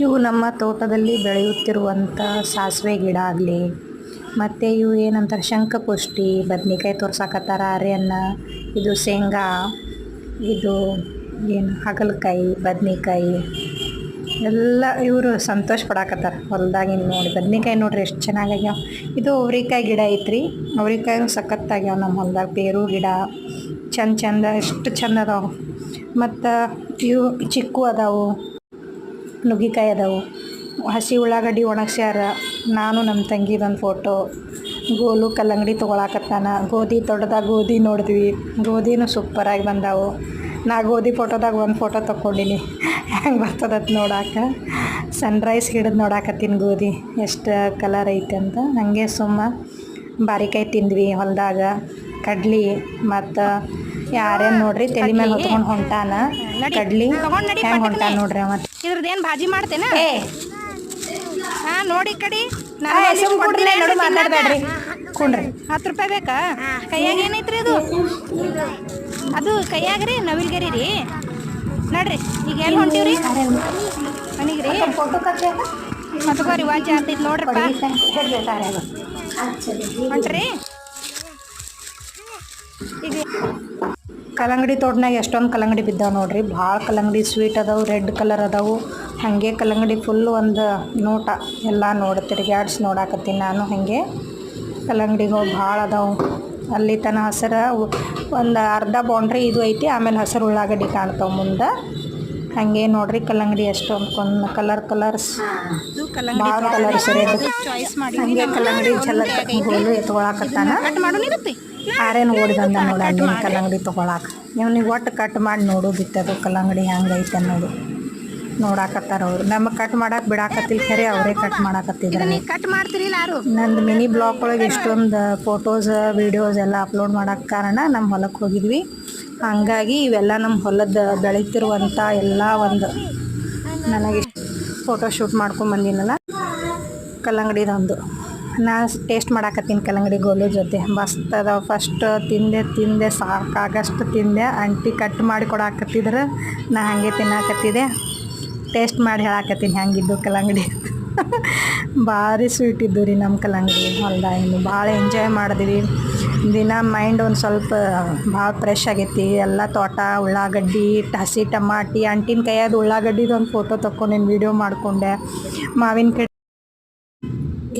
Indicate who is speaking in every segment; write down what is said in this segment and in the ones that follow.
Speaker 1: ಇವು ನಮ್ಮ ತೋಟದಲ್ಲಿ ಬೆಳೆಯುತ್ತಿರುವಂಥ ಸಾಸಿವೆ ಗಿಡ ಆಗಲಿ, ಮತ್ತು ಇವು ಏನಂತಾರೆ, ಶಂಖಪುಷ್ಟಿ, ಬದ್ನಿಕಾಯಿ ತೋರ್ಸಾಕತ್ತಾರ ಅನ್ನ ಇದು ಶೇಂಗಾ, ಇದು ಏನು, ಹಾಗಲಕಾಯಿ, ಬದ್ನಿಕಾಯಿ, ಎಲ್ಲ ಇವರು ಸಂತೋಷ ಪಡಾಕತ್ತಾರ ಹೊಲ್ದಾಗಿನ ನೋಡಿ. ಬದ್ನಿಕಾಯಿ ನೋಡ್ರಿ ಎಷ್ಟು ಚೆನ್ನಾಗ್ಯಾವ ಇದು ಅವ್ರಿಕಾಯಿ ಗಿಡ ಐತ್ರಿ. ಅವ್ರಿಕಾಯಿ ಸಖತ್ತಾಗ್ಯಾವ ನಮ್ಮ ಹೊಲ್ದಾಗ. ಪೇರು ಗಿಡ ಚಂದ ಚಂದ, ಎಷ್ಟು ಚಂದ ಅದಾವೆ. ಮತ್ತು ಇವು ಚಿಕ್ಕು ಅದಾವು. ನುಗ್ಗಿಕಾಯಿ ಅದಾವು. ಹಸಿ ಉಳ್ಳಾಗಡ್ಡಿ ಒಣಗ್ಸ್ಯಾರ. ನಾನು ನಮ್ಮ ತಂಗಿದೊಂದು ಫೋಟೋ ಗೋಲು ಕಲ್ಲಂಗಡಿ ತೊಗೊಳಕತ್ತಾನ. ಗೋಧಿ ತೋಟದಾಗ ಗೋಧಿ ನೋಡಿದ್ವಿ. ಗೋಧಿನೂ ಸೂಪರಾಗಿ ಬಂದಾವು. ನಾ ಗೋಧಿ ಫೋಟೋದಾಗ ಒಂದು ಫೋಟೋ ತೊಗೊಂಡಿನಿ ಹೆಂಗೆ ಬರ್ತದತ್ ನೋಡಾಕ? ಸನ್ರೈಸ್ ಹಿಡಿದು ನೋಡಾಕತ್ತೀನಿ ಗೋಧಿ. ಎಷ್ಟು ಕಲರ್ ಐತೆ ಅಂತ. ಹಾಗೆ ಸುಮ್ಮ ಬಾರಿಕಾಯಿ ತಿಂದ್ವಿ ಹೊಲದಾಗ. ಕಡ್ಲಿ ಮತ್ತು ಯಾರೇನು ನೋಡ್ರಿ ತಲೆ ಮೇಲೆ ಹೊತ್ಕೊಂಡು ಹೊಂಟಾನ. ಕಡ್ಲಿ ಹೆಂಗೆ. ಹೊಂಟಾನ ನೋಡ್ರಿ ಅವ
Speaker 2: ಏನು ಭಾಜಿ ಮಾಡ್ತೇನೆ? ಹಾ ನೋಡಿ ಕಡಿ.
Speaker 1: ಮಾತಾಡ್ಬೇಡ್ರಿ. ಕುಂಡ್ರಿ.
Speaker 2: ಹತ್ತು ರೂಪಾಯಿ ಬೇಕಾ? ಕೈಯಾಗ ಏನೈತ್ರಿ ಅದು? ಅದು ಕೈಯಾಗ ರೀ ನವಿಲ್ಗರಿ ರೀ. ನೋಡ್ರಿ ಈಗ ಎಲ್ಲಿ ಹೊಂಟಿವ್ರಿ? ಮನೆಗೆ ರೀ ಮತ್ಕೋರಿ ವಾಜಿ ಆಗ್ತೈತಿ ನೋಡ್ರಿ ಹೊಂಟ್ರಿ? ಈಗ
Speaker 1: ಕಲ್ಲಂಗಡಿ ತೋಟನಾಗ ಎಷ್ಟೊಂದು ಕಲ್ಲಂಗಡಿ ಬಿದ್ದಾವೆ ನೋಡ್ರಿ. ಭಾಳ ಕಲ್ಲಂಗಡಿ ಸ್ವೀಟ್ ಅದಾವು ರೆಡ್ ಕಲರ್ ಅದಾವು. ಹಾಗೆ ಕಲ್ಲಂಗಡಿ ಫುಲ್ ಒಂದು ನೋಟ ಎಲ್ಲ ನೋಡಿ ತಿರುಗಾಡ್ಸಿ ನೋಡಾಕತ್ತೀನಿ ನಾನು ಹಾಗೆ. ಕಲ್ಲಂಗಡಿಗಳು ಭಾಳ ಅದಾವು. ಅಲ್ಲಿ ತನ ಹಸಿರು, ಒಂದು ಅರ್ಧ ಬೌಂಡ್ರಿ ಇದು ಐತಿ, ಆಮೇಲೆ ಹಸಿರು ಉಳ್ಳಾಗಡ್ಡಿ ಕಾಣ್ತಾವೆ ಮುಂದೆ. ಹಾಗೆ ನೋಡ್ರಿ ಕಲ್ಲಂಗಡಿ ಎಷ್ಟೊಂದು ಕೊಂದು ಕಲರ್ ಕಲರ್ಸ್. ಭಾಳ ಕಲರ್ಸ್
Speaker 2: ಚಾಯ್ಸ್ ಮಾಡಿ
Speaker 1: ಹಂಗೆ ಕಲ್ಲಂಗಡಿ ಚಲೋ ಎತ್ಕೊಳಕತ್ತಾನ.
Speaker 2: ಕಟ್ ಮಾಡು ಬಂದ
Speaker 1: ಆರೇನು ನೋಡ ನೀನು ಕಲ್ಲಂಗಡಿ ತೊಗೊಳಕ್ಕೆ ನೀವು ನೀವು ಒಟ್ಟು ಕಟ್ ಮಾಡಿ ನೋಡೋದಿತ್ತದು ಕಲ್ಲಂಗಡಿ ಹೆಂಗೈತೆ ಅನ್ನೋದು. ನೋಡಾಕತ್ತಾರ ಅವ್ರು. ನಮಗೆ ಕಟ್ ಮಾಡಕ್ಕೆ ಬಿಡಾಕತ್ತಿಲ್ಲ ಖರೆ ಅವರೇ ಕಟ್ ಮಾಡಾಕತ್ತಿದ್ರು
Speaker 2: ಕಟ್ ಮಾಡ್ತೀರಿ ಯಾರು
Speaker 1: ನಂದು ಮಿನಿ ಬ್ಲಾಗ್ ಒಳಗೆ ಎಷ್ಟೊಂದು ಫೋಟೋಸ್ ವೀಡಿಯೋಸ್ ಎಲ್ಲ ಅಪ್ಲೋಡ್ ಮಾಡೋಕ್ಕೆ ಕಾರಣ ನಮ್ಮ ಹೊಲಕ್ಕೆ ಹೋಗಿದ್ವಿ. ಹಾಗಾಗಿ ಇವೆಲ್ಲ ನಮ್ಮ ಹೊಲದ ಬೆಳೀತಿರುವಂಥ ಎಲ್ಲ ಒಂದು ನನಗೆ ಫೋಟೋ ಶೂಟ್ ಮಾಡ್ಕೊಂಬಂದಿನಲ್ಲ ಕಲ್ಲಂಗಡಿದೊಂದು ನಾ ಟೇಸ್ಟ್ ಮಾಡಾಕತ್ತೀನಿ ಕಲ್ಲಂಗಡಿ ಗೋಲು ಜೊತೆ. ಮಸ್ತ್ ಫಸ್ಟ್ ತಿಂದೆ ತಿಂದೆ ಸಾಕಾಗಷ್ಟು ತಿಂದೆ, ಅಂಟಿ ಕಟ್ ಮಾಡಿ ಕೊಡಾಕತ್ತಿದ್ರೆ ನಾ ಹಾಗೆ ತಿನ್ನಾಕತ್ತಿದ್ದೆ ಟೇಸ್ಟ್ ಮಾಡಿ ಹೇಳಾಕತ್ತೀನಿ ಹಂಗಿದ್ದು ಕಲ್ಲಂಗಡಿ. ಭಾರಿ ಸ್ವೀಟ್ ಇದ್ದು ರೀ ನಮ್ಮ ಕಲ್ಲಂಗಡಿ ಹೊಲ್ದಾಗಿನ ಭಾಳ ಎಂಜಾಯ್ ಮಾಡಿದ್ವಿ. ದಿನ ಮೈಂಡ್ ಒಂದು ಸ್ವಲ್ಪ, ಭಾಳ ಫ್ರೆಶ್ ಆಗೈತಿ. ಎಲ್ಲ ತೋಟ, ಉಳ್ಳಾಗಡ್ಡಿ, ಹಸಿ ಟಮಾಟಿ, ಅಂಟಿನ ಕೈಯಾದ ಉಳ್ಳಾಗಡ್ಡಿದು ಒಂದು ಫೋಟೋ ತೊಗೊಂಡಿನಿ ವೀಡಿಯೋ ಮಾಡಿಕೊಂಡೆ. ಮಾವಿನ ಗಿಡ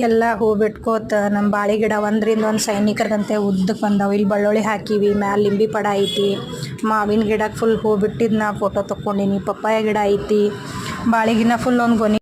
Speaker 1: ಎಲ್ಲ ಹೂ ಬಿಟ್ಕೋತ ನಮ್ಮ ಬಾಳೆ ಗಿಡ ಒಂದರಿಂದ ಒಂದು ಸೈನಿಕರದಂತೆ ಉದ್ದಕ್ಕೆ ಬಂದವು. ಇಲ್ಲಿ ಬಳ್ಳುಳ್ಳಿ ಹಾಕಿವಿ, ಮ್ಯಾಲೆ ಲಿಂಬಿ ಪಡ ಐತಿ. ಮಾವಿನ ಗಿಡಕ್ಕೆ ಫುಲ್ ಹೂ ಬಿಟ್ಟಿದ್ದು ನಾ ಫೋಟೋ ತೊಗೊಂಡಿನಿ ಪಪ್ಪಾಯ ಗಿಡ ಐತಿ. ಬಾಳೆಗಿನ ಫುಲ್ ಒಂದು ಗೊನೆ